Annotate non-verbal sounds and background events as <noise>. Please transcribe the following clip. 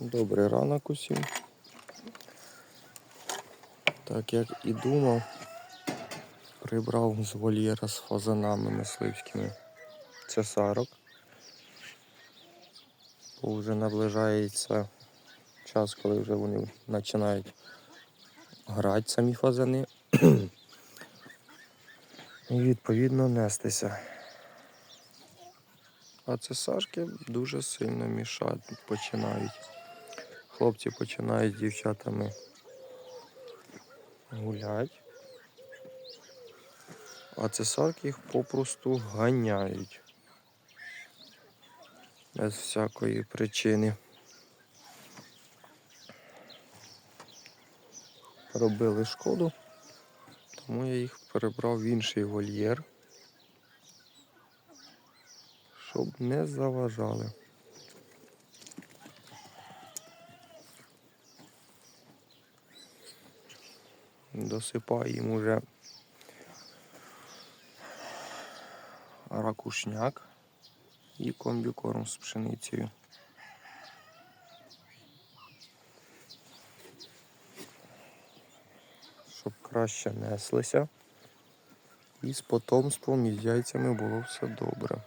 Добрий ранок усім. Так як і думав, прибрав з вольєра з фазанами мисливськими цесарок. Бо вже наближається час, коли вже вони починають грати самі фазани. <clears throat> І відповідно нестися. А цесарки дуже сильно мішати починають. Хлопці починають з дівчатами гулять. А цесарки їх попросту ганяють. Без всякої причини. Робили шкоду, тому я їх перебрав в інший вольєр, щоб не заважали. Досипаю їм уже ракушняк і комбікорм з пшеницею. Щоб краще неслися. І з потомством і з яйцями було все добре.